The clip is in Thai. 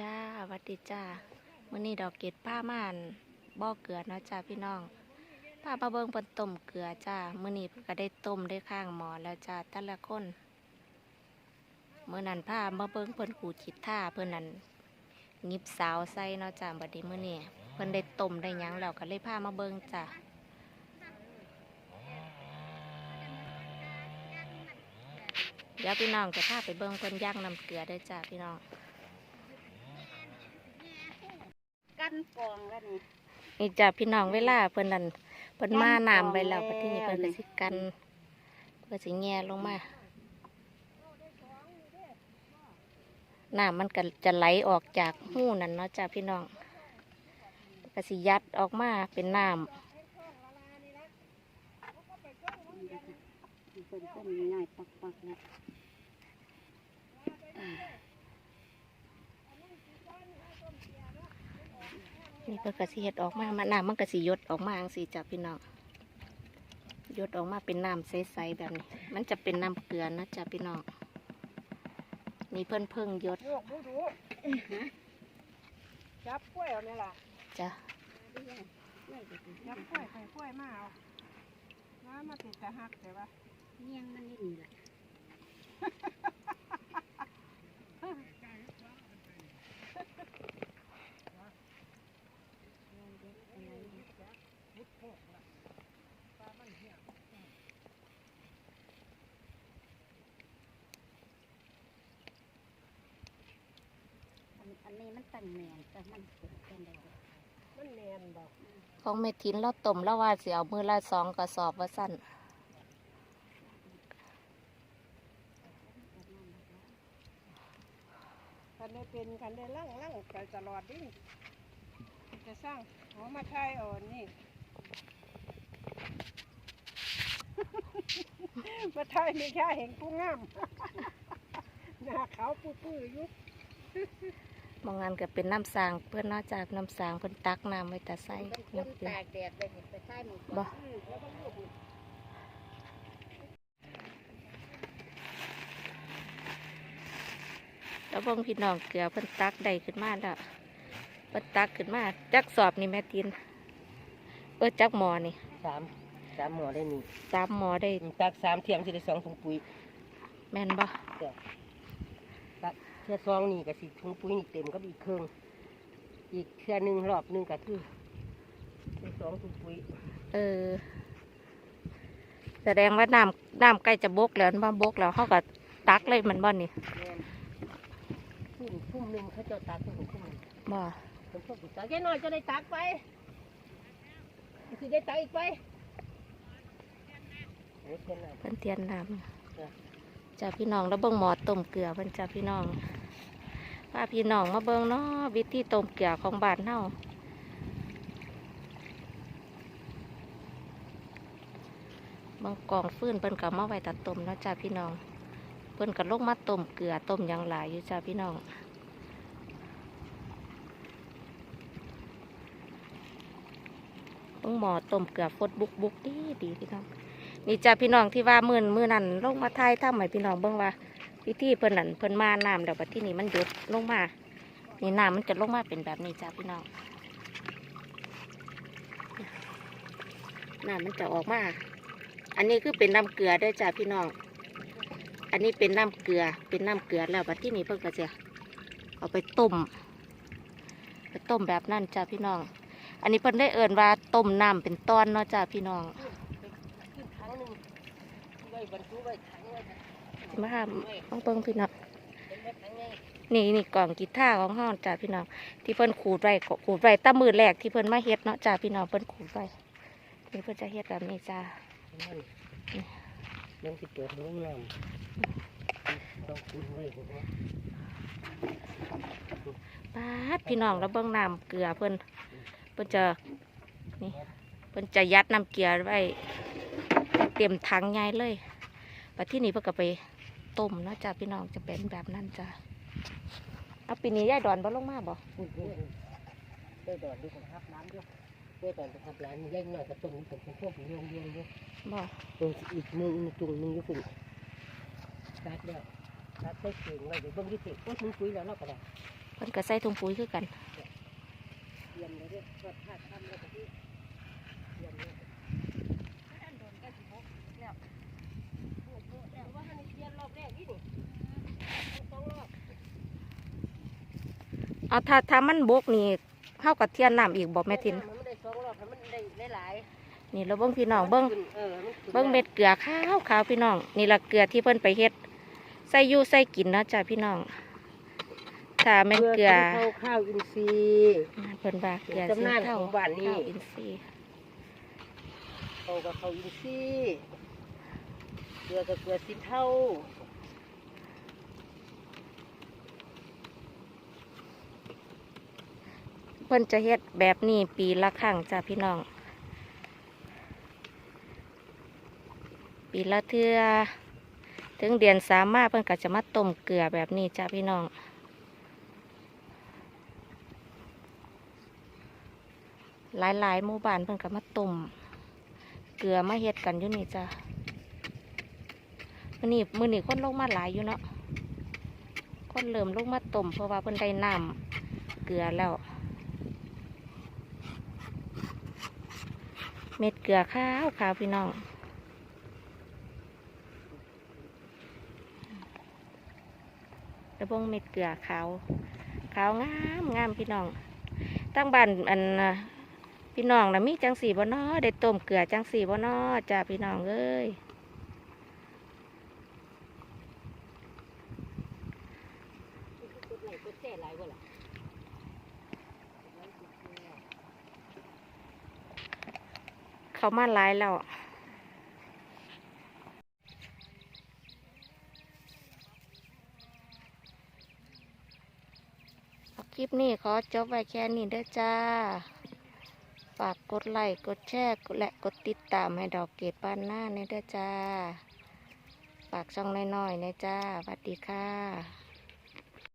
จ้าวัดดีจ้ามื้อนี้ดอกเกดป้าม่านบ่อเกลือเนาะจ้าพี่น้องป้ามาเบิงเพิ่นต้มเกลือจ้ามื้อนี้ก็ได้ต้มได้ข้างหมอแล้วจ้าแต่ละคนเมื้อนั้นพามาเบิงเพิ่นขูดจิตท่าเพิ่นนั่นหยิบสาวใส่เนาะจ้าบัดนี้มื้อนี้เพิ่นได้ต้มได้ยังแล้วก็เลยพามาเบิงจ้าเดี๋ยวพี่น้องจะพาไปเบิ่งเพิ่นย่างน้ำเกลือด้อจ้าพี่น้อง กั นกองแล้วนี่นี่จ้ะพี่น้องเวลาเพิ่นนั่นเพิ่นมาน้ำไปแล้วปที่นี่เพิ่นก็สิกันเพิ่นสิแง่ลงมาน้ำมันก็จะไหลออกจากหูนั่นเนาะจ้ะพี่น้องก็สิยัดออกมาเป็นน้เพิ่นเพิ่นง่ายปักปักๆแล้วำ นี่เพิ่นก็สิเฮ็ดออกมามาน้ำมันก็สิหยดออกมาจังซี่จ้ะพี่น้องหยดออกมาเป็นน้ำใสๆแบบนี้ มันจะเป็นน้ำเกลือนะจ้ะพี่น้องนี่เพิ่นเพิ่งหยดโยกดูดูจับกล้วยเอาเนี่ยล่ะจ้ะจับกล้วยไข่กล้วยมาเอาน้ำมาติดแต่หักแต่ว่าเนียงมันนี่นี่แหละ อันอันนี้มันตั้งแมนแต่มันเป็นเป็นได้มันแนนบอกของเมทินเราต้มแล้วว่าสิเอามือละสองกระสอบว่าสั้นคันได้เป็นคันได้ลั่งลั่งไปตลอดดิจะสร้างหัวมาใช้อ่อนนี่ มาไทยไม่ใช่เห็นผู้งาม หน้าขาวปื้อๆอยู่บางงานก็เป็นน้ำสาง เพื่อนเนอกจากน้ำสางเพื่อนตักน้ำไว้แต่ใส่เป็นคนน้ำเกลือตากแดดไปนี่ไปใช้หมูบ่แล้วเบงพี่น้องเกลือเพิ่นตักได้ขึ้นมาแล้วเพิ่นตักขึ้นมาจักสอบนี่แม่ตินเออจักหมอนี่สามสามหมอได้นี่สามหมอได้ตักสามเทียมสิได้สองถุงปุ๋ยแม่นบ่ตักเทื่อซองนี่ก็สิถุงปุ๋ยนี่เต็มก็อีกครึ่งอีกเทื่อหนึ่งรอบหนึ่งก็คือได้สองถุงปุ๋ยเออ แสดงว่าน้ำน้ำใกล้จะบกแล้วมาบกแล้วเขาก็ตักเลยแมันบ่นี่แม่นทุ่มทุ่มหนึ่งเขาเจะตักทุ่มทุ่มหนึ่งบ่ผมชอบตักแค่น้อยจะได้ตักไป สิได้ตักอีกไปโอ้ยเช่นนั้นเพิ่นเตียนน้จ้ะำจ้าพี่น้องแล้วเบิ่งหมอต้มเกลือเพิ่นจ้าพี่น้องพาพี่น้องมาเบิ่งเนาะวิธีต้มเกลือของบ้านเฮาบางกองฟืนเพิ่นก็มาไว้ตัดต้มเนาะจ้าพี่น้องเพิ่นก็ลงมาต้มเกลือต้มหยังหลายอยู่จ้าพี่น้อง เบิ่งหมอต้มเกลือฟดบุกบุกดีดีพี่น้อง นี่จ้าพี่น้องที่ว่ามื่นมื่อนั่นลงมาไทยถ้ำให้พี่น้องเบิ่งว่าพิธีเพิ่นนั่นเพิ่นมาน้ำแล้วบัดที่นี่มันหยุดลงมา นี่น้ำมันจะลงมาเป็นแบบนี้จ้าพี่น้องน้ำมันจะออกมา อันนี้คือเป็นน้ำเกลือด้วยจ้าพี่น้อง อันนี้เป็นน้ำเกลือ เป็นน้ำเกลือแล้วบัดที่นี่เพิ่นก็จะเอาไปต้ม ไปต้มแบบนั้นจ้าพี่น้อง อันนี้เพิ่นได้เอิ่นว่าต้มน้ำเป็นต้อนเนาะจ้าพี่น้องขึ้นถังหนึ่งไว้บรรจุไว้ถังไว้มาต้องเบิ่งพี่น้องนี่นี่กล่องกีตาร์ของห้องจ้าพี่น้องที่เพิ่นขูดไว้ขูดไว้ตั้มือแรกที่เพิ่นมาเฮ็ดเนาะจ้าพี่น้องเพิ่นขูดไว้นี่เพิ่นจะเฮ็ดแบบนี้จ้านั่นยังสิเปิดห้องน้ำต้องกินไว้ผมว่าปาพี่น้องแล้วเบิ่งน้ำเกลือเพิ่น เพิ่นจะนี่เพิ่นจะยัดน้ำเกลือไว้เต็มถังใหญ่เลยปัดที่นี่เพิ่นก็ไปต้มเนาะจ้าพี่น้องจะเป็นแบบนั้นจ้าเอาปีนี้ยายดอนบ่ลงมาบ่พูดเรื่องได้ดอดดูของทับน้ำด้วยได้ดอดไปทับร้านเล็กหน่อยกระตุ้งผมเป็นพวกเลี้ยงเลี้ยงด้วยบ่ตรงอีกมือจุงนึงอยู่ฝุ่นตัดแล้วตัดได้เก่งเลยเดี๋ยวเบิ่งที่เสร็จโอ้ยมึงคุยแล้วเนาะก็ได้เพิ่นก็ใส่ถุงปุ๋ยคือกันเต รียมเลยเด้อทอดผ้าทำแล้วก็ที่เตรียมเลยท่านโดนก็สิบกแล้วโอ้โหแต่ว่าท่านเรียนรอบแรกนี่นี่สองรอบเอาถ้าถ้ามันบกนี่เฮากับเทียนน้ำอีกบ่แม่ทิน มันได้สองรอบมันได้ได้หลายนี่เราเบิ่งพี่น้องเบิ่งเออมันขึ้นเบิ่งเม็ดเกลือขาวขาวพี่น้อง นี่ละเกลือที่เพิ่นไปเฮ็ดใส่ยู่ใส่กินนะจ้ะพี่น้อง ถ้าแม่นเกลือข้าวข้าวอินทรีย์เพิ่นว่าเกลือตำนานสีของบ้านนี่ข้าวอินทรีย์ข้าวกับข้าวอินทรีย์เกลือกับเกลือสิบเท่าเพิ่นจะเฮ็ดแบบนี้ปีละครั้งจ้ะพี่น้อง ปีละเทื่อถึงเดือนสามมาเพิ่นก็จะมาต้มเกลือแบบนี้จ้ะพี่น้อง หลายๆหมู่บ้านเพิ่นก็มาต้มเกลือมาเฮ็ดกันอยู่นี่จ้ะมื้อนี้มื้อนี้คนลงมาหลายอยู่เนาะคนเริ่มลงมาต้มเพราะว่าเพิ่นได้น้ำเกลือแล้ว เม็ดเกลือขาวขาวพี่น้องแล้วพวกเม็ดเกลือขาวขาวงามงามพี่น้องตั้งบ้านอัน พี่น้องนะมีจังสีบ่นอได้ต้มเกลือจังสีบ่นอจ้าพี่น้องเอ้ยกดไหลยเขามาหลายแล้วคลิปนี้ขอจบไว้แค่นี้เด้อจ้าากกดไลค์กดแชร์และกดติดตามให้ดอกเกดบ้านหน้าเนเด้อจ้าฝากช่องน้อยๆนะจ้าสวัสดีค่ะ